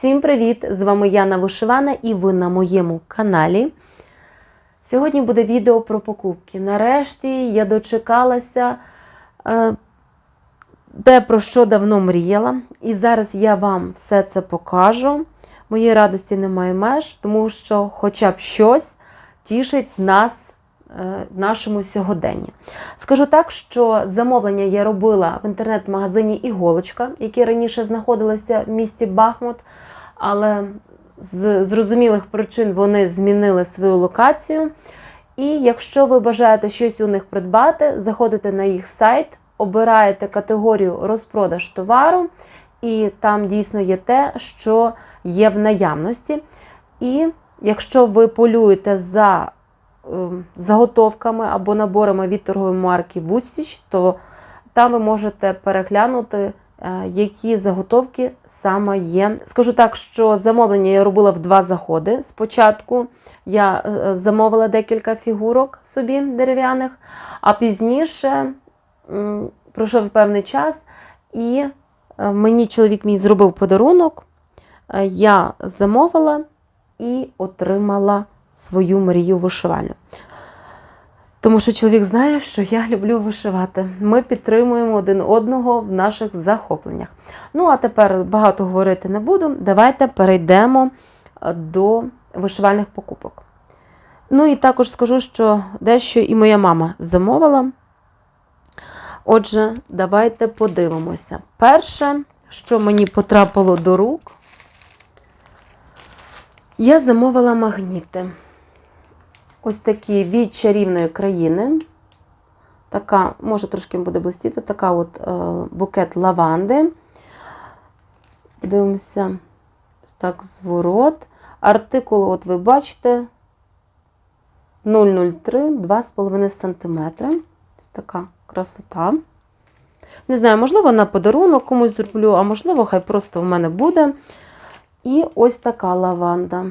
Всім привіт! З вами Яна Вишивана і ви на моєму каналі. Сьогодні буде відео про покупки. Нарешті я дочекалася е, те, про що давно мріяла. І зараз я вам все це покажу. Моєї радості немає меж, тому що хоча б щось тішить нас е, в нашому сьогоденні. Скажу так, що замовлення я робила в інтернет-магазині Іголочка, який раніше знаходилося в місті Бахмут, але з зрозумілих причин вони змінили свою локацію. І якщо ви бажаєте щось у них придбати, заходите на їх сайт, обираєте категорію розпродаж товару, і там дійсно є те, що є в наявності. І якщо ви полюєте за ем, заготовками або наборами від торгової марки Вустіч, то там ви можете переглянути, які заготовки саме є. Скажу так, що замовлення я робила в два заходи. Спочатку я е, замовила декілька фігурок собі дерев'яних, а пізніше пройшов певний час, і е, мені чоловік мій зробив подарунок. Е, Я замовила і отримала свою мрію вишивальну. Тому що чоловік знає, що я люблю вишивати. Ми підтримуємо один одного в наших захопленнях. Ну, а тепер багато говорити не буду. Давайте перейдемо е, до вишивальних покупок. Ну і також скажу, що дещо і моя мама замовила. Отже, давайте подивимося. Перше, що мені потрапило до рук, я замовила магніти. Ось такі від чарівної країни. Така, може трошки буде блистіти, така от е, букет лаванди. Дивимося, так, зворот. Артикул, от ви бачите, 003, 2,5 см. Ось така красота. Не знаю, можливо, на подарунок комусь зроблю, а можливо, хай просто в мене буде. І ось така лаванда.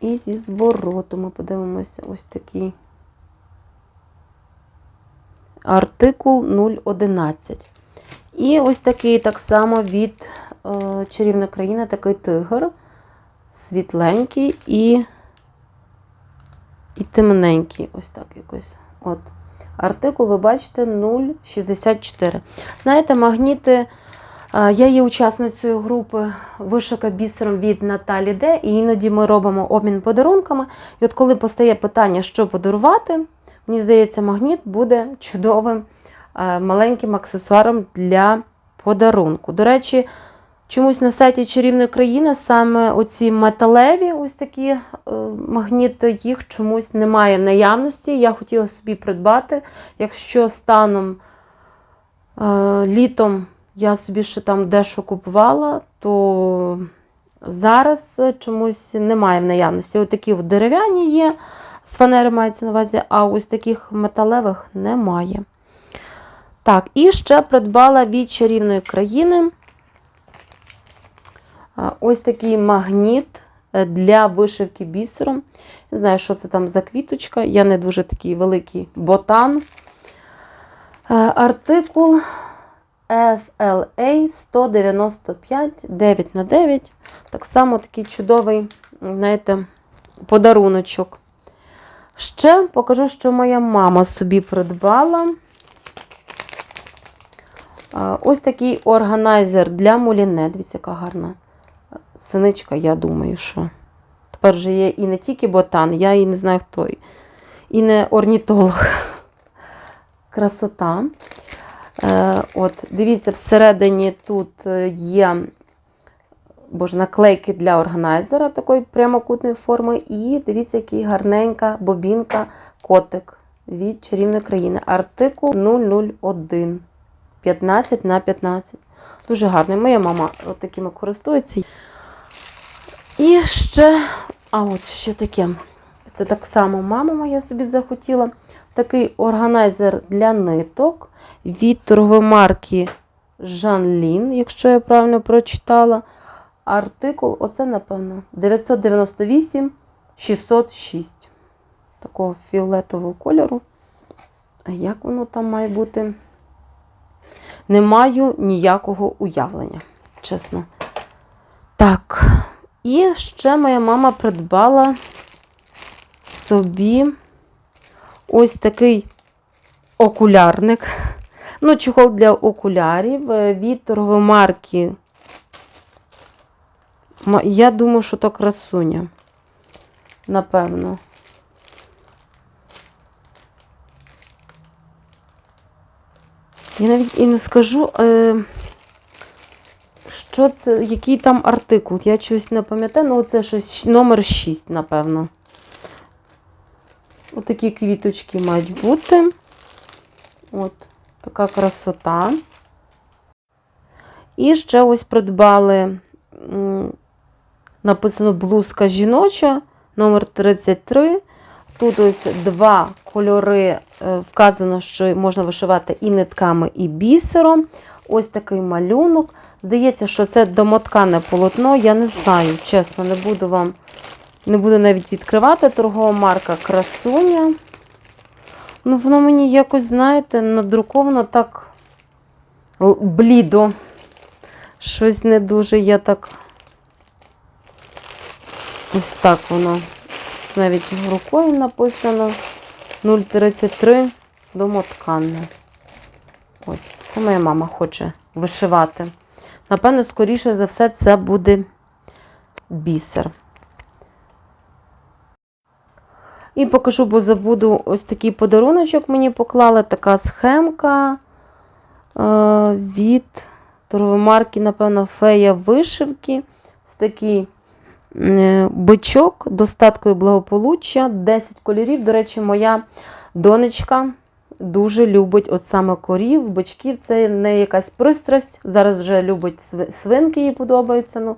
І зі звороту ми подивимося ось такий артикул 011. І ось такий так само від е, чарівна країна, такий тигр. Світленький і і темненький. Ось так якось. От. Артикул, ви бачите, 0,64. Знаєте, магніти. Я є учасницею групи Вишика бісером від Наталі Де, і іноді ми робимо обмін подарунками. І от коли постає питання, що подарувати, мені здається, магніт буде чудовим маленьким аксесуаром для подарунку. До речі, чомусь на сайті Чарівної країни саме оці металеві ось такі е, магніти, їх чомусь немає в наявності. Я хотіла собі придбати, якщо станом е, літом я собі ще там дещо купувала, то зараз чомусь немає в наявності. Ось такі от дерев'яні є, з фанери мається на увазі, а ось таких металевих немає. Так, і ще придбала від чарівної країни ось такий магніт для вишивки бісером. Не знаю, що це там за квіточка. Я не дуже такий великий ботан. Артикул FLA 195 9 на 9 Так само такий чудовий, знаєте, подаруночок. Ще покажу, що моя мама собі придбала. Ось такий органайзер для муліне. Дивіться, яка гарна синичка, я думаю, що. Тепер вже є і не тільки ботан, я і не знаю хто. І не орнітолог. Красота. Е, от, Дивіться, всередині тут е, є боже, наклейки для органайзера такої прямокутної форми. І дивіться, який гарненька бобінка котик від чарівної країни. Артикул 001. 15 на 15. Дуже гарний. Моя мама от такими користується. І ще, а от ще таке. Це так само мама моя собі захотіла. Такий органайзер для ниток від торгової марки Жанлін, якщо я правильно прочитала. Артикул, оце, напевно, 998 606. Такого фіолетового кольору. А як воно там має бути? не маю ніякого уявлення, чесно. Так, і ще моя мама придбала собі ось такий окулярник. Ну, чохол для окулярів е, від торгової марки. Я думаю, що то красуня. Напевно. Я навіть і не скажу, е, що це, який там артикул. Я щось не пам'ятаю, ну це щось номер 6, напевно. Отакі квіточки мають бути. От така красота. І ще ось придбали, написано блузка жіноча, номер 33. Тут ось два кольори. е, Вказано, що можна вишивати і нитками, і бісером. Ось такий малюнок. Здається, що це домоткане полотно. Я не знаю, чесно, не буду вам, не буду навіть відкривати. Торгова марка Красуня. Ну, воно мені якось, знаєте, надруковано так блідо. Щось не дуже я так. Ось так воно. Навіть рукою написано 0,33 домотканне. Ось, це моя мама хоче вишивати. Напевно, скоріше за все, це буде бісер. І покажу, бо забуду ось такий подаруночок мені поклали. Така схемка е, від торгової марки, напевно, фея вишивки. Ось такий е, бичок, достатку і благополуччя, 10 кольорів. До речі, моя донечка дуже любить от саме корів, бичків. Це не якась пристрасть. Зараз вже любить свинки, їй подобаються. Ну,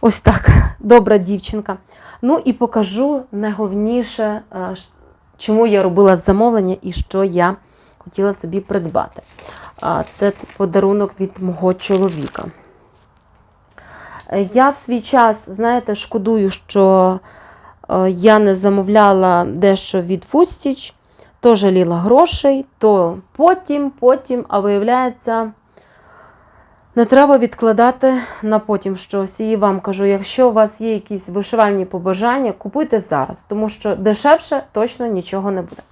ось так, добра дівчинка. Ну і покажу найголовніше, е, чому я робила замовлення і що я хотіла собі придбати. Це подарунок від мого чоловіка. Е, Я в свій час, знаєте, шкодую, що е, я не замовляла дещо від Фустіч, то жаліла грошей, то потім, потім, а виявляється, не треба відкладати на потім щось. І вам кажу, якщо у вас є якісь вишивальні побажання, купуйте зараз, тому що дешевше точно нічого не буде.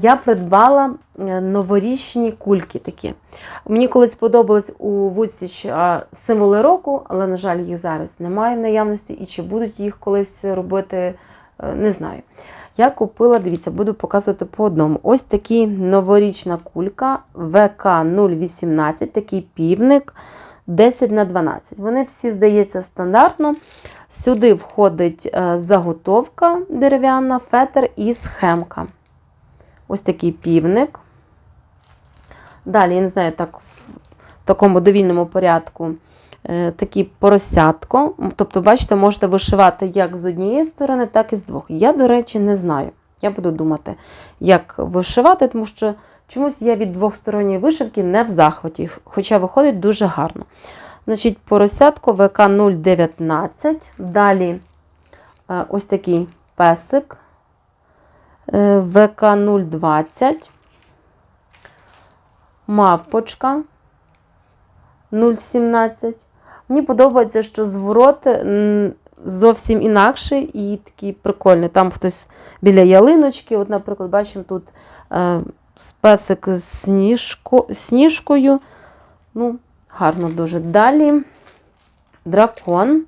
Я придбала е, новорічні кульки такі. Мені колись сподобались у Вудстіч а, символи року, але, на жаль, їх зараз немає в наявності, і чи будуть їх колись робити, е, не знаю. Я купила, дивіться, буду показувати по одному. Ось такий новорічна кулька ВК-018, такий півник 10 на 12. Вони всі, здається, стандартно. Сюди входить е, заготовка дерев'яна, фетр і схемка. Ось такий півник. Далі, я не знаю, так в такому довільному порядку такі поросятко. Тобто, бачите, можете вишивати як з однієї сторони, так і з двох. Я, до речі, не знаю. Я буду думати, як вишивати, тому що чомусь я від двохсторонньої вишивки не в захваті, хоча виходить дуже гарно. Значить, поросятко ВК 019. Далі е, ось такий песик е, ВК 020. Мавпочка 0,17. Мені подобається, що зворот зовсім інакший і такий прикольний. Там хтось біля ялиночки. От, наприклад, бачимо тут е, з з сніжко, сніжкою. Ну, гарно дуже. Далі дракон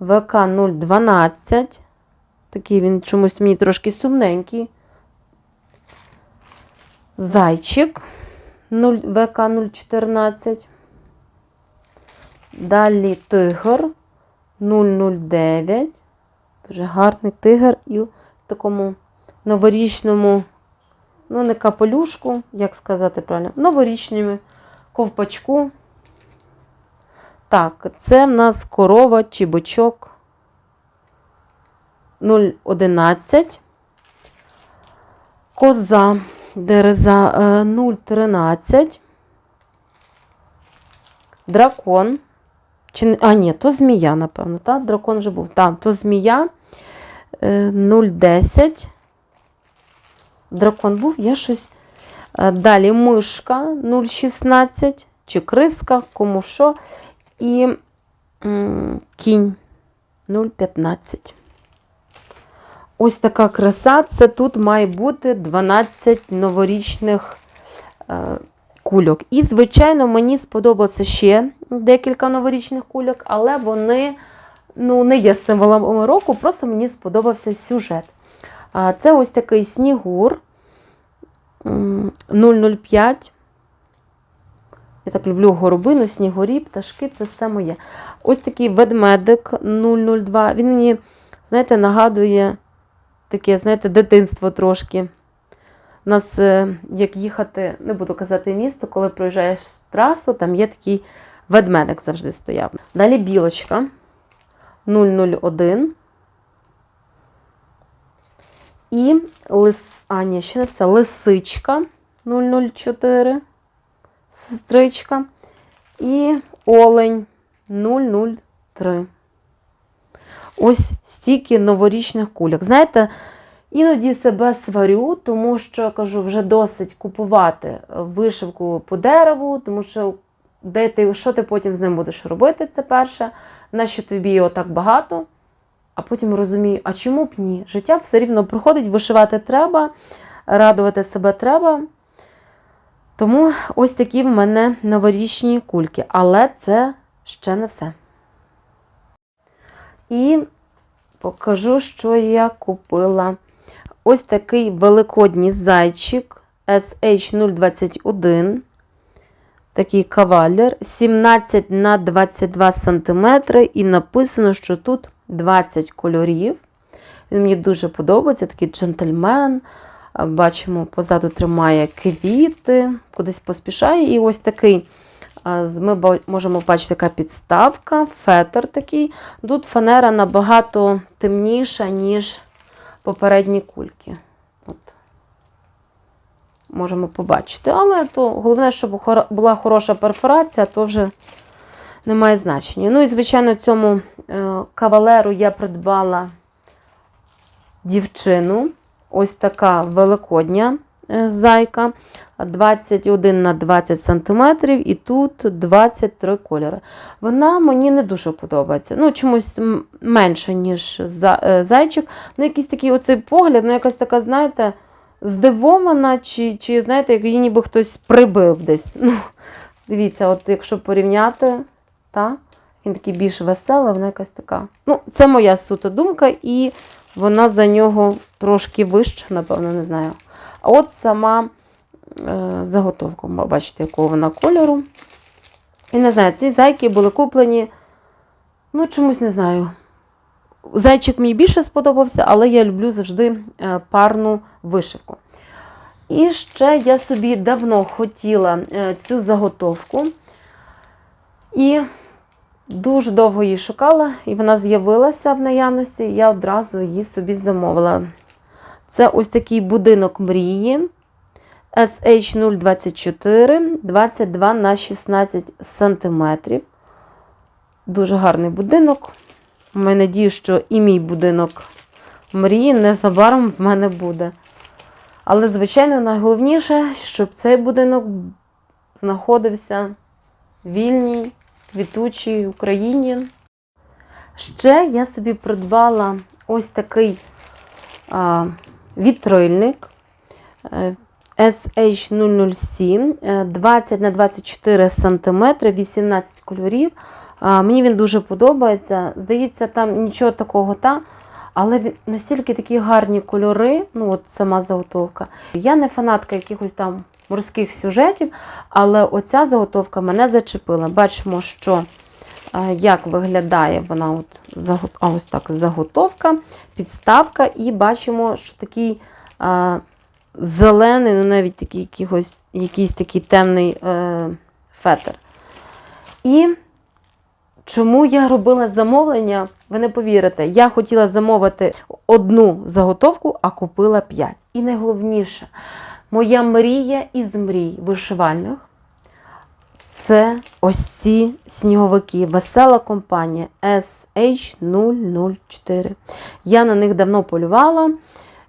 ВК 012. Такий він чомусь мені трошки сумненький. Зайчик 0, ВК 014. Далі тигр 009. Дуже гарний тигр і в такому новорічному, ну, не капелюшку, як сказати правильно, новорічному ковпачку. Так, це в нас корова чи бочок 011. Коза дереза е, 013. Дракон. Чи, а, ні, то змія, напевно. Так? Дракон вже був. Так, то змія е, 010. Дракон був, я щось. Е, Далі мишка 016. чи криска, кому що. І м, кінь 0,15. Ось така краса. Це тут має бути 12 новорічних е, кульок. І, звичайно, мені сподобалося ще декілька новорічних кульок, але вони ну, не є символом року, просто мені сподобався сюжет. Це ось такий снігур м, 005. Я так люблю горобину, снігурі, пташки, це все моє. Ось такий ведмедик 002. Він мені, знаєте, нагадує таке, знаєте, дитинство трошки. У нас, е, як їхати, не буду казати місто, коли проїжджаєш трасу, там є такий ведмедик завжди стояв. Далі білочка 001. І лис... а, ні, ще не все. Лисичка 004, сестричка. І олень 003. Ось стільки новорічних кульок. Знаєте, іноді себе сварю, тому що кажу, вже досить купувати вишивку по дереву, тому що де ти, що ти потім з ним будеш робити, це перше. Нащо тобі його так багато? А потім розумію, а чому б ні? Життя все рівно проходить, вишивати треба, радувати себе треба. Тому ось такі в мене новорічні кульки. Але це ще не все. І покажу, що я купила. Ось такий великодній зайчик SH021. Такий кавалер 17 на 22 см, і написано, що тут 20 кольорів. Він мені дуже подобається, такий джентльмен. Бачимо, позаду тримає квіти, кудись поспішає. І ось такий, ми можемо бачити, така підставка, фетр такий. Тут фанера набагато темніша, ніж попередні кульки. От. Можемо побачити. Але то головне, щоб була хороша перфорація, то вже не має значення. Ну і, звичайно, цьому кавалеру я придбала дівчину. Ось така великодня зайка. 21 на 20 см, і тут 23 кольори. Вона мені не дуже подобається. Ну, чомусь менше, ніж зайчик. Ну, якийсь такий оцей погляд, ну, якась така, знаєте, здивована, чи, чи знаєте, як її ніби хтось прибив десь. Ну, Дивіться, от якщо порівняти, та, він такий більш веселий, вона якась така. Ну, Це моя суто думка, і вона за нього трошки вища, напевно, не знаю. От сама е, заготовка, бачите, якого вона кольору. І не знаю, ці зайки були куплені, ну, чомусь не знаю. Зайчик мені більше сподобався, але я люблю завжди е, парну вишивку. І ще я собі давно хотіла е, цю заготовку. І дуже довго її шукала, і вона з'явилася в наявності, і я одразу її собі замовила. Це ось такий будинок мрії SH024, 22 на 16 см. Дуже гарний будинок. Маю надію, що і мій будинок мрії незабаром в мене буде. Але, звичайно, найголовніше, щоб цей будинок знаходився в вільній, квітучій Україні. Ще я собі придбала ось такий вітрильник SH007 20 на 24 см, 18 кольорів. Мені він дуже подобається. Здається, там нічого такого та. Але настільки такі гарні кольори, ну от сама заготовка. Я не фанатка якихось там морських сюжетів, але оця заготовка мене зачепила. Бачимо, що як виглядає вона от, ось так заготовка, підставка, і бачимо, що такий а, зелений, ну навіть такий якийсь, якийсь такий темний е, фетр. І чому я робила замовлення? Ви не повірите, я хотіла замовити одну заготовку, а купила 5. І найголовніше, моя мрія із мрій вишивальних це ось ці сніговики. Весела компанія SH004. Я на них давно полювала.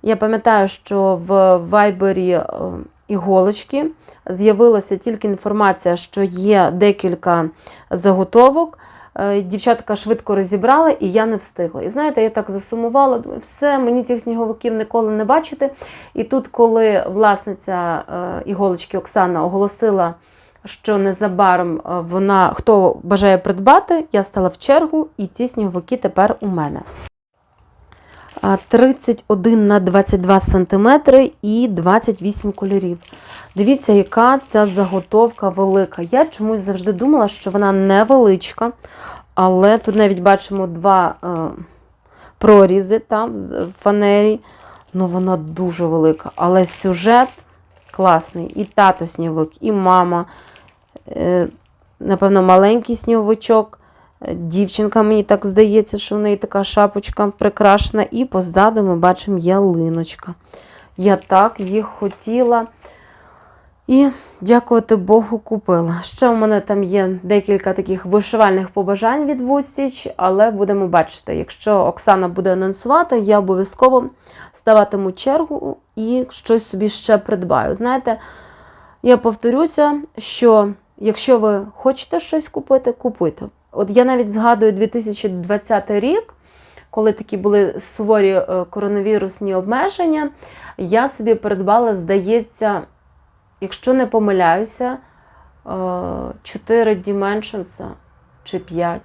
Я пам'ятаю, що в Вайбері іголочки. З'явилася тільки інформація, що є декілька заготовок. Е, Дівчатка швидко розібрали, і я не встигла. І знаєте, я так засумувала, думаю, все, мені цих сніговиків ніколи не бачити. І тут, коли власниця е, іголочки Оксана оголосила, що незабаром е, вона хто бажає придбати, я стала в чергу, і ці сніговики тепер у мене. 31 на 22 см і 28 кольорів. Дивіться, яка ця заготовка велика. Я чомусь завжди думала, що вона невеличка, але тут навіть бачимо два е, прорізи там в фанері. Ну, вона дуже велика. Але сюжет класний. І тато сніговик, і мама. Е, напевно, маленький сніговичок. Е, Дівчинка, мені так здається, що в неї така шапочка прикрашена. І позаду ми бачимо ялиночка. Я так їх хотіла. І, дякувати Богу, купила. Ще у мене там є декілька таких вишивальних побажань від Вустіч, але будемо бачити. Якщо Оксана буде анонсувати, я обов'язково ставатиму чергу і щось собі ще придбаю. Знаєте, я повторюся, що якщо ви хочете щось купити, купуйте. От я навіть згадую 2020 рік, коли такі були суворі е, коронавірусні обмеження, я собі придбала, здається, якщо не помиляюся, 4 Dimensions чи 5.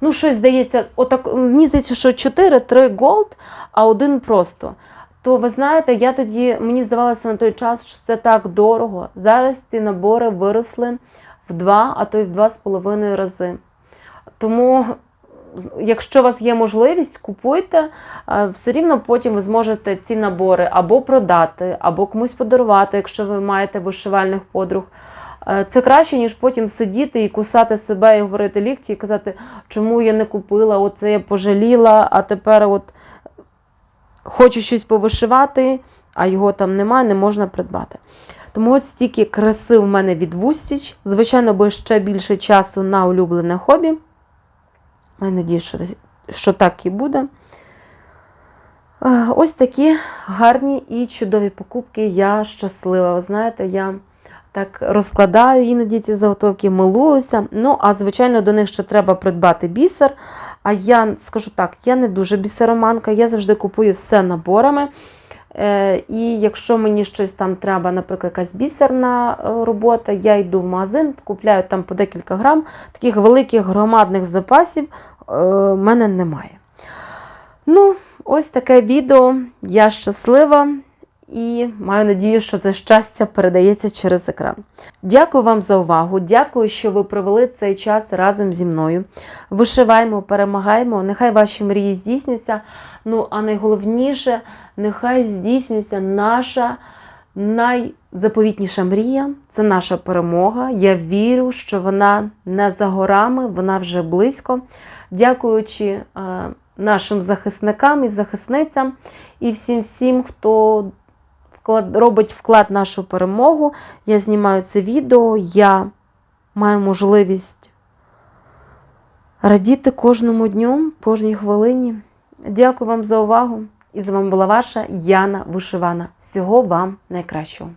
Ну, щось здається, отак, мені здається, що 4, 3 Gold, а один просто. То ви знаєте, я тоді, мені здавалося на той час, що це так дорого. Зараз ці набори виросли в 2, а то й в 2,5 рази. Тому, якщо у вас є можливість, купуйте, е, все рівно потім ви зможете ці набори або продати, або комусь подарувати, якщо ви маєте вишивальних подруг. Е, Це краще, ніж потім сидіти і кусати себе, і говорити лікті, і казати, чому я не купила, оце я пожаліла, а тепер от хочу щось повишивати, а його там немає, не можна придбати. Тому ось стільки краси в мене від Вустіч. Звичайно, бо ще більше часу на улюблене хобі. Я надіюсь, що, що так і буде. Е, Ось такі гарні і чудові покупки. Я щаслива. Ви знаєте, я так розкладаю іноді ці заготовки, милуюся. Ну, а звичайно, до них ще треба придбати бісер. А я скажу так, я не дуже бісероманка, я завжди купую все наборами. Е, І якщо мені щось там треба, наприклад, якась бісерна е, робота, я йду в магазин, купляю там по декілька грам. Таких великих громадних запасів е, в мене немає. Ну, ось таке відео. Я щаслива і маю надію, що це щастя передається через екран. Дякую вам за увагу. Дякую, що ви провели цей час разом зі мною. Вишиваємо, перемагаємо. Нехай ваші мрії здійсняться. Ну, а найголовніше, нехай здійснюється наша найзаповітніша мрія це наша перемога. Я вірю, що вона не за горами, вона вже близько. Дякуючи е, нашим захисникам і захисницям, і всім всім, хто робить вклад в нашу перемогу. Я знімаю це відео, я маю можливість радіти кожному дню, кожній хвилині. Дякую вам за увагу. І з вами була ваша Яна Вишивана. Всього вам найкращого.